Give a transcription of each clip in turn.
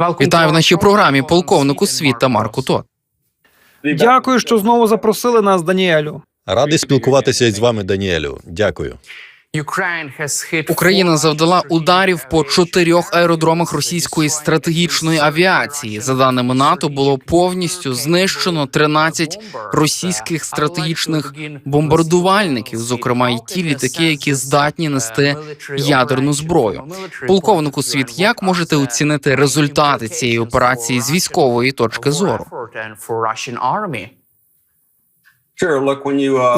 Вітаю в нашій програмі полковнику світа Марку Тот. Дякую, що знову запросили нас, Даніелю. Радий спілкуватися із вами, Даніелю. Дякую. Україна завдала ударів по чотирьох аеродромах російської стратегічної авіації. За даними НАТО, було повністю знищено 13 російських стратегічних бомбардувальників, зокрема й ті літаки, які здатні нести ядерну зброю. Полковнику світ, як можете оцінити результати цієї операції з військової точки зору?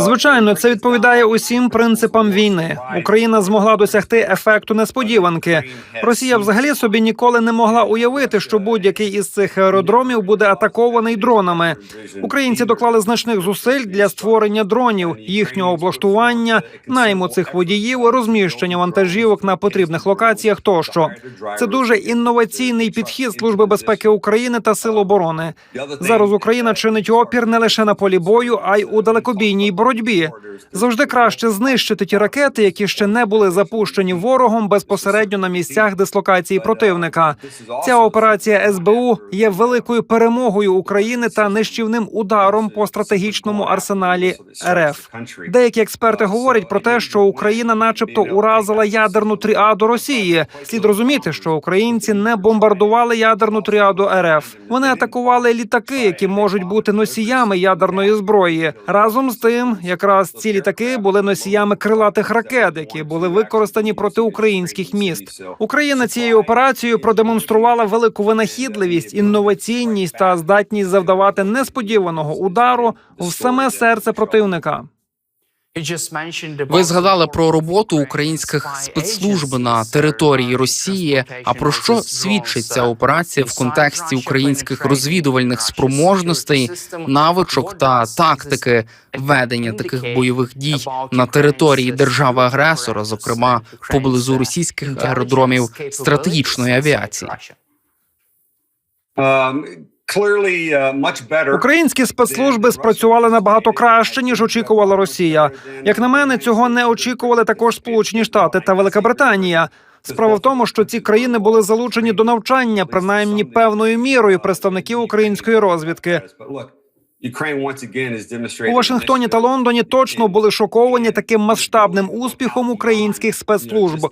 Звичайно, це відповідає усім принципам війни. Україна змогла досягти ефекту несподіванки. Росія взагалі собі ніколи не могла уявити, що будь-який із цих аеродромів буде атакований дронами. Українці доклали значних зусиль для створення дронів, їхнього облаштування, найму цих водіїв, розміщення вантажівок на потрібних локаціях. Тощо це дуже інноваційний підхід Служби безпеки України та Сил оборони. Зараз Україна чинить опір не лише на полі бою, а й у далекобійній боротьбі. Завжди краще знищити ті ракети, які ще не були запущені ворогом безпосередньо на місцях дислокації противника. Ця операція СБУ є великою перемогою України та нищівним ударом по стратегічному арсеналі РФ. Деякі експерти говорять про те, що Україна, начебто, уразила ядерну тріаду Росії. Слід розуміти, що українці не бомбардували ядерну тріаду РФ. Вони атакували літаки, які можуть бути носіями ядерної зброї. Разом з тим, якраз ці літаки були носіями крилатих ракет, які були використані проти українських міст. Україна цією операцією продемонструвала велику винахідливість, інноваційність та здатність завдавати несподіваного удару в саме серце противника. Ви згадали про роботу українських спецслужб на території Росії. А про що свідчить ця операція в контексті українських розвідувальних спроможностей, навичок та тактики ведення таких бойових дій на території держави-агресора, зокрема поблизу російських аеродромів стратегічної авіації? Українські спецслужби спрацювали набагато краще ніж очікувала Росія. Як на мене, цього не очікували також Сполучені Штати та Велика Британія. Справа в тому, що ці країни були залучені до навчання, принаймні певною мірою представників української розвідки. У Вашингтоні та Лондоні точно були шоковані таким масштабним успіхом українських спецслужб.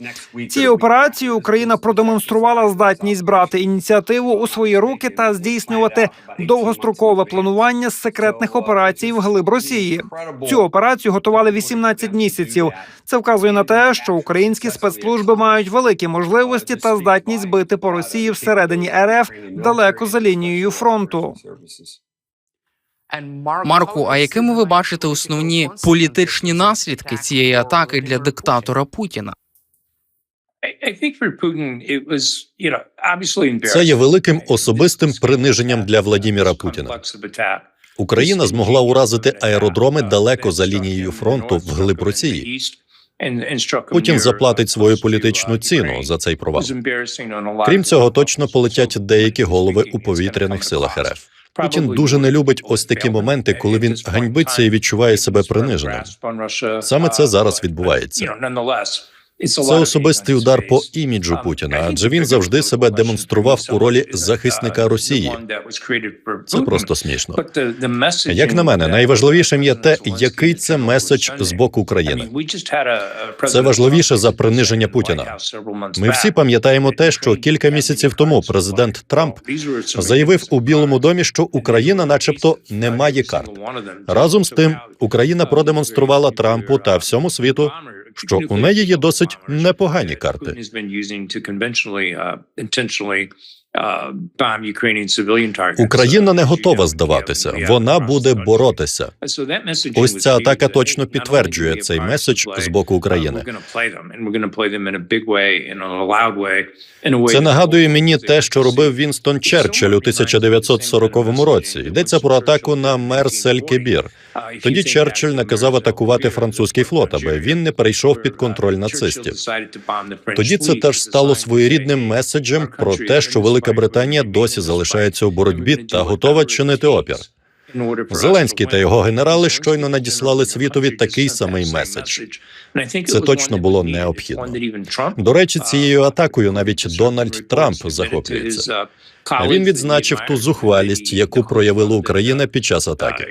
Цією операцією Україна продемонструвала здатність брати ініціативу у свої руки та здійснювати довгострокове планування з секретних операцій в глиб Росії. Цю операцію готували 18 місяців. Це вказує на те, що українські спецслужби мають великі можливості та здатність бити по Росії всередині РФ далеко за лінією фронту. Марку, а якими ви бачите основні політичні наслідки цієї атаки для диктатора Путіна? Це є великим особистим приниженням для Владіміра Путіна. Україна змогла уразити аеродроми далеко за лінією фронту вглиб Росії. Путін заплатить свою політичну ціну за цей провал. Крім цього, точно полетять деякі голови у повітряних силах РФ. Путін дуже не любить ось такі моменти, коли він ганьбиться і відчуває себе приниженим. Саме це зараз відбувається. Це особистий удар по іміджу Путіна, адже він завжди себе демонстрував у ролі захисника Росії. Це просто смішно. Як на мене, найважливішим є те, який це меседж з боку країни. Це важливіше за приниження Путіна. Ми всі пам'ятаємо те, що кілька місяців тому президент Трамп заявив у Білому домі, що Україна, начебто, не має карт. Разом з тим, Україна продемонструвала Трампу та всьому світу, що у неї є досить непогані карти. Україна не готова здаватися, вона буде боротися. Ось ця атака точно підтверджує цей меседж з боку України. Це нагадує мені те, що робив Вінстон Черчилль у 1940 році. Йдеться про атаку на Мерсель Кебір. Тоді Черчилль наказав атакувати французький флот, аби він не перейшов під контроль нацистів. Тоді це теж стало своєрідним меседжем про те, що Велика Британія досі залишається у боротьбі та готова чинити опір. Зеленський та його генерали щойно надіслали світові такий самий меседж. Це точно було необхідно. До речі, цією атакою навіть Дональд Трамп захоплюється. Він відзначив ту зухвалість, яку проявила Україна під час атаки.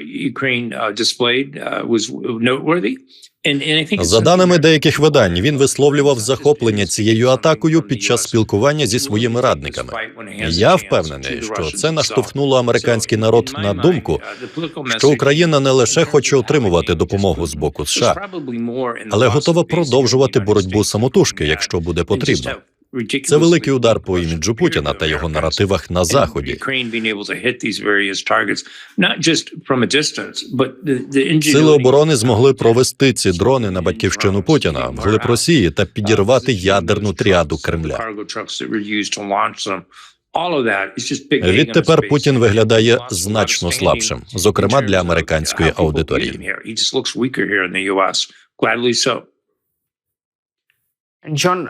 За даними деяких видань, він висловлював захоплення цією атакою під час спілкування зі своїми радниками. Я впевнений, що це наштовхнуло американський народ на думку, що Україна не лише хоче отримувати допомогу з боку США, але готова продовжувати боротьбу самотужки, якщо буде потрібно. Це великий удар по іміджу Путіна та його наративах на заході. Сили оборони змогли провести ці дрони на батьківщину Путіна вглиб Росії та підірвати ядерну тріаду Кремля. Відтепер Путін виглядає значно слабшим, зокрема для американської аудиторії.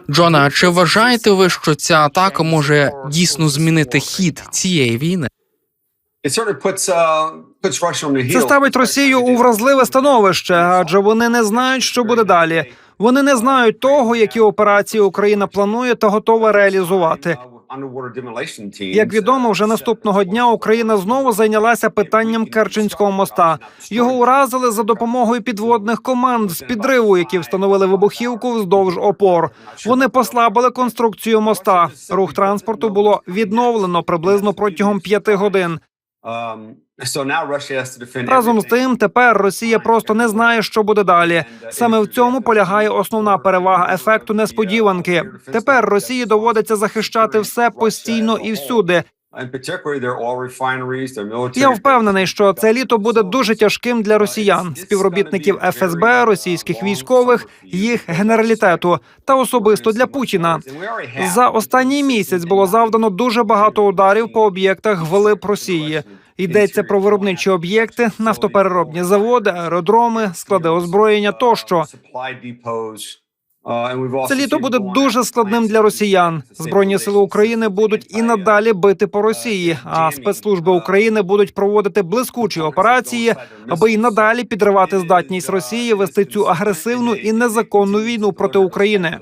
Джона, а чи вважаєте ви, що ця атака може дійсно змінити хід цієї війни? Це ставить Росію у вразливе становище, адже вони не знають, що буде далі. Вони не знають того, які операції Україна планує та готова реалізувати. Як відомо, вже наступного дня Україна знову зайнялася питанням Керченського моста. Його уразили за допомогою підводних команд з підриву, які встановили вибухівку вздовж опор. Вони послабили конструкцію моста. Рух транспорту було відновлено приблизно протягом п'яти годин. Разом з тим, тепер Росія просто не знає, що буде далі. Саме в цьому полягає основна перевага ефекту несподіванки. Тепер Росії доводиться захищати все постійно і всюди. Я впевнений, що це літо буде дуже тяжким для росіян, співробітників ФСБ, російських військових, їх генералітету та особисто для Путіна. За останній місяць було завдано дуже багато ударів по об'єктах вглиб Росії. Йдеться про виробничі об'єкти, нафтопереробні заводи, аеродроми, склади озброєння тощо. Це літо буде дуже складним для росіян. Збройні сили України будуть і надалі бити по Росії. А спецслужби України будуть проводити блискучі операції, аби й надалі підривати здатність Росії вести цю агресивну і незаконну війну проти України.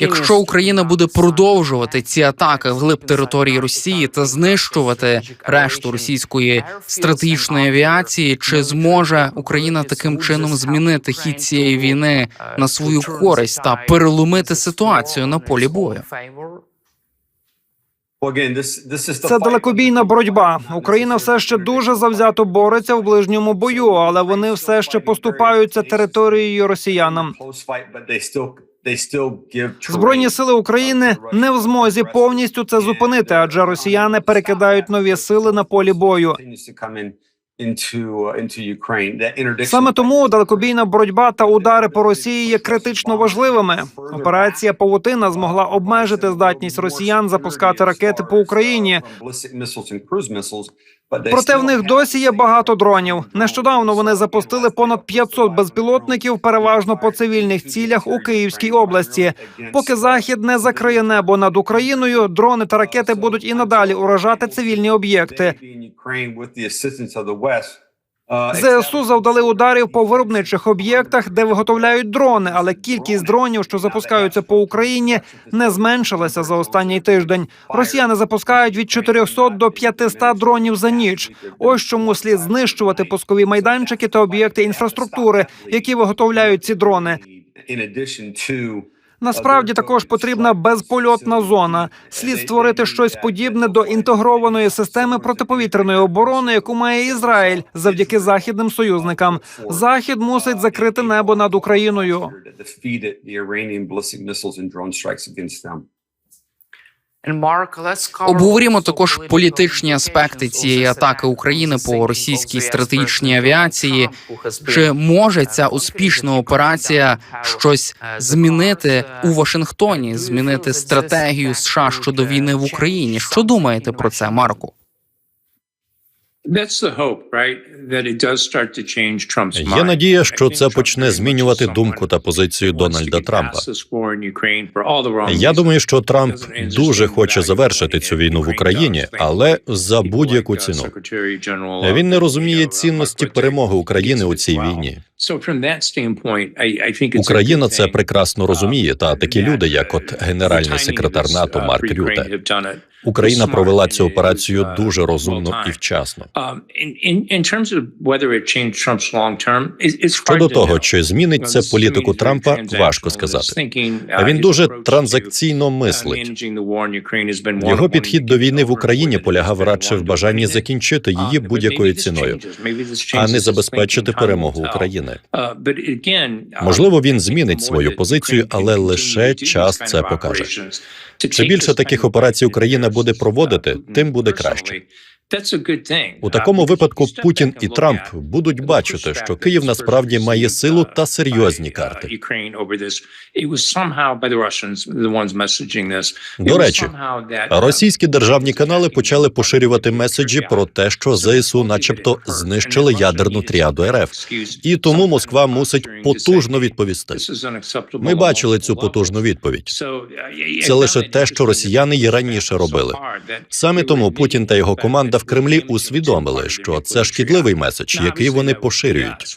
Якщо Україна буде продовжувати ці атаки вглиб території Росії та знищувати решту російської стратегічної авіації, чи зможе Україна таким чином змінити хід цієї війни на свою користь та переломити ситуацію на полі бою? Це далекобійна боротьба. Україна все ще дуже завзято бореться в ближньому бою, але вони все ще поступаються територією росіянам. Збройні сили України не в змозі повністю це зупинити, адже росіяни перекидають нові сили на полі бою. Саме тому далекобійна боротьба та удари по Росії є критично важливими. Операція Павутина змогла обмежити здатність росіян запускати ракети по Україні. Проте в них досі є багато дронів. Нещодавно вони запустили понад 500 безпілотників, переважно по цивільних цілях у Київській області. Поки захід не закриє небо над Україною, дрони та ракети будуть і надалі уражати цивільні об'єкти. ЗСУ завдали ударів по виробничих об'єктах, де виготовляють дрони, але кількість дронів, що запускаються по Україні, не зменшилася за останній тиждень. Росіяни запускають від 400 до 500 дронів за ніч. Ось чому слід знищувати пускові майданчики та об'єкти інфраструктури, які виготовляють ці дрони. Насправді також потрібна безпольотна зона. Слід створити щось подібне до інтегрованої системи протиповітряної оборони, яку має Ізраїль завдяки західним союзникам. Захід мусить закрити небо над Україною. Обговоримо також політичні аспекти цієї атаки України по російській стратегічній авіації. Чи може ця успішна операція щось змінити у Вашингтоні, змінити стратегію США щодо війни в Україні? Що думаєте про це, Марку? Є надія, що це почне змінювати думку та позицію Дональда Трампа. Я думаю, що Трамп дуже хоче завершити цю війну в Україні, але за будь-яку uh, ціну. Він не uh, розуміє uh, цінності перемоги України у цій війні. Україна це прекрасно uh, розуміє. Та такі люди, як uh, от генеральний секретар НАТО uh, Марк for Рюте. Україна провела цю операцію uh, дуже розумно і вчасно. Um, Щодо того, чи змінить це політику Трампа, важко сказати. Він дуже транзакційно мислить. Його підхід до війни в Україні полягав радше в бажанні закінчити її будь-якою ціною, а не забезпечити перемогу України. Можливо, він змінить свою позицію, але лише час це покаже. Чим більше таких операцій Україна буде проводити, тим буде краще. У такому випадку Путін і Трамп будуть бачити, що Київ насправді має силу та серйозні карти. До речі, Російські державні канали почали поширювати меседжі про те, що ЗСУ, начебто, знищили ядерну тріаду РФ, і тому Москва мусить потужно відповісти. Ми бачили цю потужну відповідь. Це лише те, що росіяни й раніше робили. Саме тому Путін та його команда в Кремлі усвідомили, що це шкідливий меседж, який вони поширюють.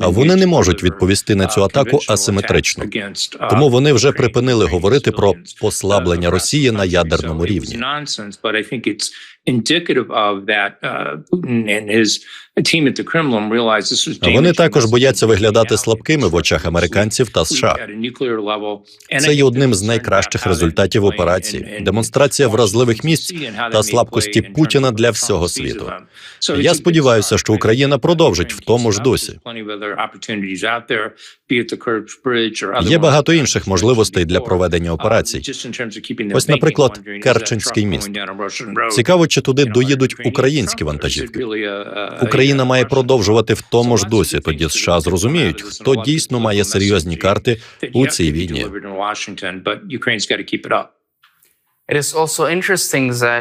А вони не можуть відповісти на цю атаку асиметрично. Тому вони вже припинили говорити про послаблення Росії на ядерному рівні. indicative of that uh, Putin and his Вони також бояться виглядати слабкими в очах американців та США. Це є одним з найкращих результатів операції. Демонстрація вразливих місць та слабкості Путіна для всього світу. Я сподіваюся, що Україна продовжить в тому ж дусі. Є багато інших можливостей для проведення операцій. Ось, наприклад, Керченський міст. Цікаво, чи туди доїдуть українські вантажівки. Україна має продовжувати в тому ж дусі. Тоді США зрозуміють, хто дійсно має серйозні карти у цій війні.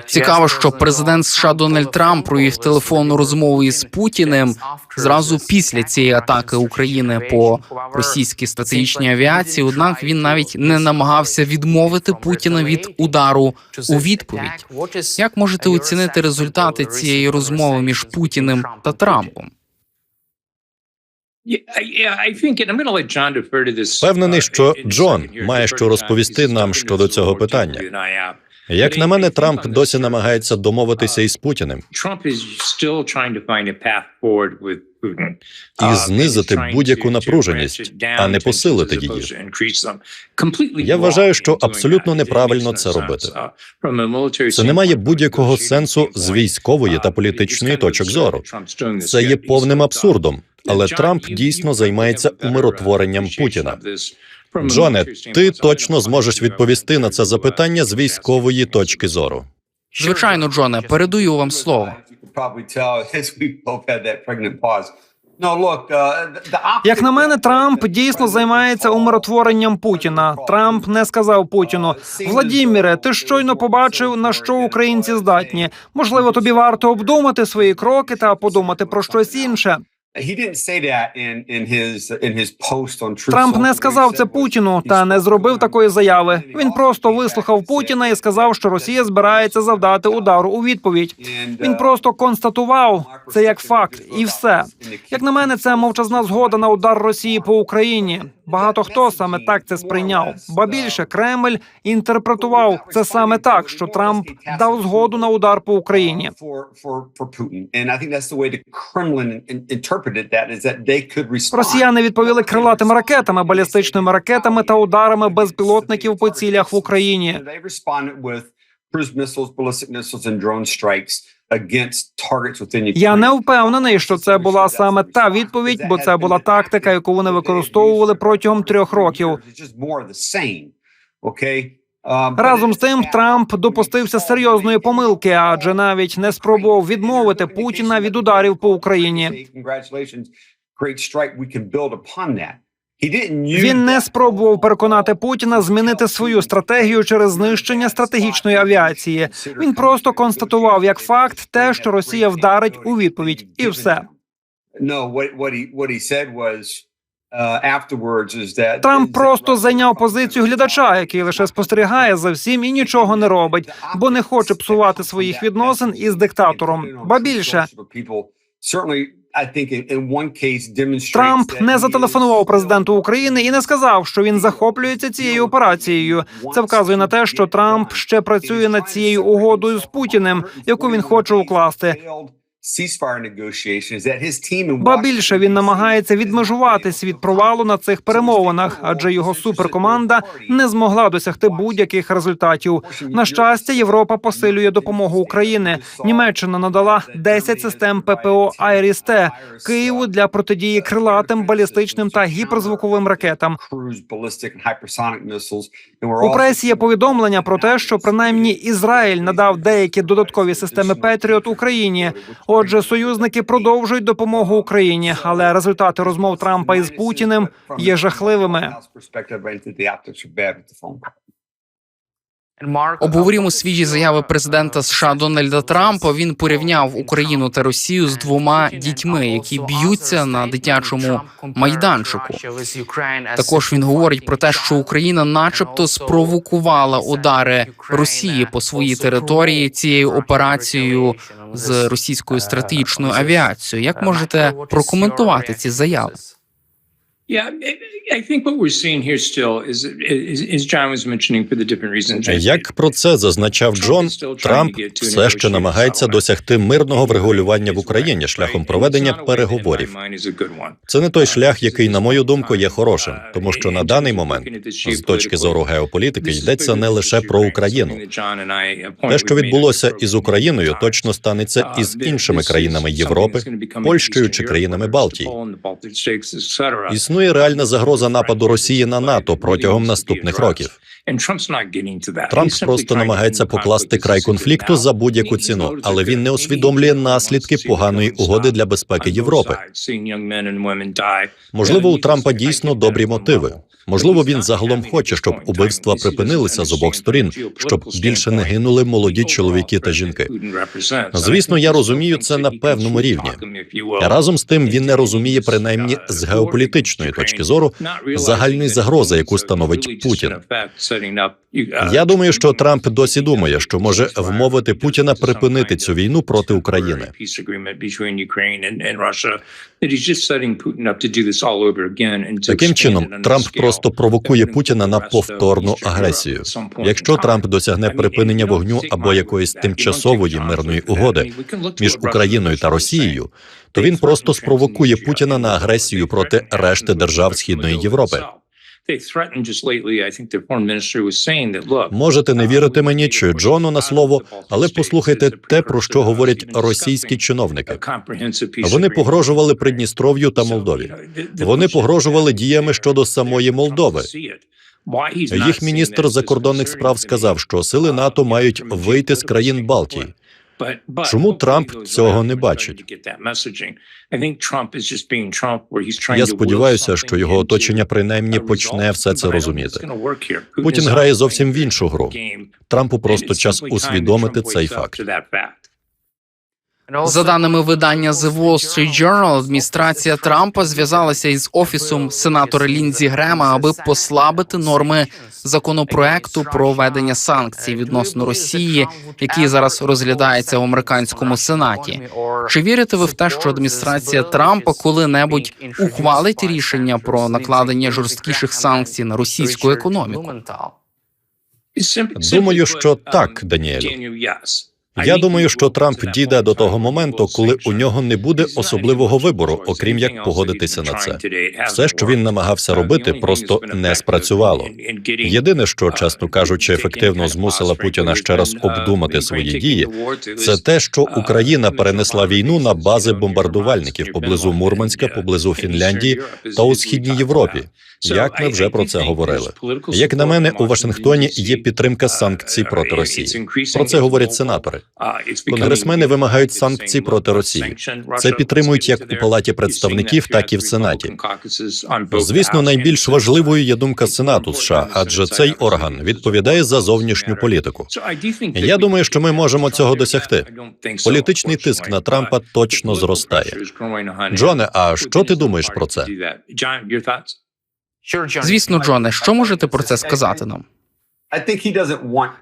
Цікаво, що президент США Дональд Трамп провів телефонну розмову із Путіним зразу після цієї атаки України по російській стратегічній авіації. Однак він навіть не намагався відмовити Путіна від удару у відповідь. Як можете оцінити результати цієї розмови між Путіним та Трампом? Впевнений, що Джон має що розповісти нам щодо цього питання. Як на мене, Трамп досі намагається домовитися із Путіним і знизити будь-яку напруженість, а не посилити її. Я вважаю, що абсолютно неправильно це робити. Це не має будь-якого сенсу з військової та політичної точок зору. Це є повним абсурдом. Але Трамп дійсно займається умиротворенням Путіна. Джоне, ти точно зможеш відповісти на це запитання з військової точки зору. Звичайно, Джоне, передаю вам слово. Як на мене, Трамп дійсно займається умиротворенням Путіна. Трамп не сказав Путіну Владіміре, ти щойно побачив на що українці здатні. Можливо, тобі варто обдумати свої кроки та подумати про щось інше. Трамп не сказав це Путіну та не зробив такої заяви. Він просто вислухав Путіна і сказав, що Росія збирається завдати удару у відповідь. Він просто констатував це як факт, і все. Як на мене, це мовчазна згода на удар Росії по Україні. Багато хто саме так це сприйняв. Ба більше Кремль інтерпретував це саме так, що Трамп дав згоду на удар по Україні. Росіяни відповіли крилатими ракетами, балістичними ракетами та ударами безпілотників по цілях в Україні. Я не впевнений, що це була саме та відповідь, бо це була тактика, яку вони використовували протягом трьох років. Разом з тим, Трамп допустився серйозної помилки, адже навіть не спробував відмовити Путіна від ударів по Україні. Він не спробував переконати Путіна змінити свою стратегію через знищення стратегічної авіації. Він просто констатував як факт те, що Росія вдарить у відповідь, і все. Трамп просто зайняв позицію глядача, який лише спостерігає за всім і нічого не робить, бо не хоче псувати своїх відносин із диктатором. Ба більше Трамп не зателефонував президенту України і не сказав, що він захоплюється цією операцією. Це вказує на те, що Трамп ще працює над цією угодою з Путіним, яку він хоче укласти. Ба більше він намагається відмежуватись від провалу на цих перемовинах, адже його суперкоманда не змогла досягти будь-яких результатів. На щастя, Європа посилює допомогу Україні. Німеччина надала 10 систем ППО «Айріс-Т» Києву для протидії крилатим, балістичним та гіперзвуковим ракетам. У пресі є повідомлення про те, що принаймні Ізраїль надав деякі додаткові системи Петріот Україні. Отже, союзники продовжують допомогу Україні, але результати розмов Трампа із Путіним є жахливими. Обговоримо свіжі заяви президента США Дональда Трампа. Він порівняв Україну та Росію з двома дітьми, які б'ються на дитячому майданчику. Також він говорить про те, що Україна, начебто, спровокувала удари Росії по своїй території цією операцією з російською стратегічною авіацією. Як можете прокоментувати ці заяви? Yeah, I- think what we're seeing here still is, is, is John was mentioning for the different reasons. Як про це зазначав Джон, Трамп все ще намагається досягти мирного врегулювання в Україні шляхом проведення переговорів. Це не той шлях, який, на мою думку, є хорошим, тому що на даний момент, з точки зору геополітики, йдеться не лише про Україну. Те, що відбулося із Україною, точно станеться і з іншими країнами Європи, Польщею чи країнами Балтії. Існує реальна загроза нападу Росії на НАТО протягом наступних років. Трамп просто намагається покласти край конфлікту за будь-яку ціну, але він не усвідомлює наслідки поганої угоди для безпеки Європи. Можливо, у Трампа дійсно добрі мотиви. Можливо, він загалом хоче, щоб убивства припинилися з обох сторін, щоб більше не гинули молоді чоловіки та жінки. Звісно, я розумію це на певному рівні. Разом з тим він не розуміє, принаймні з геополітичної точки зору, загальної загрози, яку становить Путін. Я думаю, що Трамп досі думає, що може вмовити Путіна припинити цю війну проти України. Таким чином, Трамп просто провокує Путіна на повторну агресію. Якщо Трамп досягне припинення вогню або якоїсь тимчасової мирної угоди між Україною та Росією, то він просто спровокує Путіна на агресію проти решти держав Східної Європи. Можете не вірити мені чи Джону на слово, але послухайте те, про що говорять російські чиновники. Вони погрожували Придністров'ю та Молдові. Вони погрожували діями щодо самої Молдови. Їх міністр закордонних справ сказав, що сили НАТО мають вийти з країн Балтії. Чому Трамп цього не бачить? Я сподіваюся, що його оточення принаймні почне все це розуміти. Путін грає зовсім в іншу гру. Трампу просто час усвідомити цей факт. За даними видання The Wall Street Journal, адміністрація Трампа зв'язалася із офісом сенатора Ліндзі Грема, аби послабити норми законопроекту про введення санкцій відносно Росії, який зараз розглядається в американському сенаті. Чи вірите ви в те, що адміністрація Трампа коли-небудь ухвалить рішення про накладення жорсткіших санкцій на російську економіку? Думаю, що так, Даніелю. Я думаю, що Трамп дійде до того моменту, коли у нього не буде особливого вибору, окрім як погодитися на це. Все, що він намагався робити, просто не спрацювало. Єдине, що, чесно кажучи, ефективно змусила Путіна ще раз обдумати свої дії, це те, що Україна перенесла війну на бази бомбардувальників поблизу Мурманська, поблизу Фінляндії та у східній Європі. Як ми вже про це говорили. Як на мене, у Вашингтоні є підтримка санкцій проти Росії. Про це говорять сенатори. Конгресмени вимагають санкцій проти Росії. Це підтримують як у Палаті представників, так і в Сенаті. Звісно, найбільш важливою є думка Сенату США, адже цей орган відповідає за зовнішню політику. Я думаю, що ми можемо цього досягти. Політичний тиск на Трампа точно зростає. Джоне, а що ти думаєш про це? Звісно, Джоне, що можете про це сказати нам?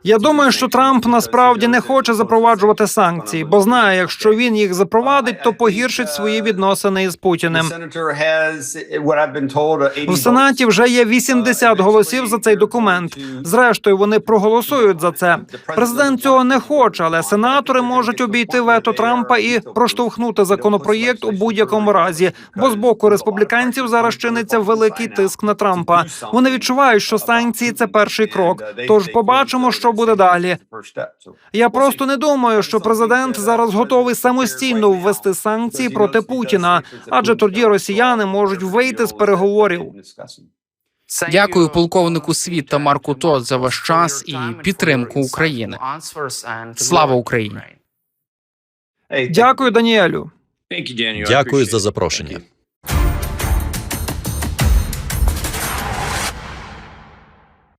Я думаю, що Трамп насправді не хоче запроваджувати санкції, бо знає, якщо він їх запровадить, то погіршить свої відносини із Путіним. В Сенаті вже є 80 голосів за цей документ. Зрештою, вони проголосують за це. Президент цього не хоче, але сенатори можуть обійти вето Трампа і проштовхнути законопроєкт у будь-якому разі. Бо з боку республіканців зараз чиниться великий тиск на Трампа. Вони відчувають, що санкції це перший крок. Тож побачимо, що буде далі. Я просто не думаю, що президент зараз готовий самостійно ввести санкції проти Путіна, адже тоді росіяни можуть вийти з переговорів. Дякую полковнику світ та Марку Тот за ваш час і підтримку України. Слава Україні! Дякую, Даніелю. Дякую за запрошення.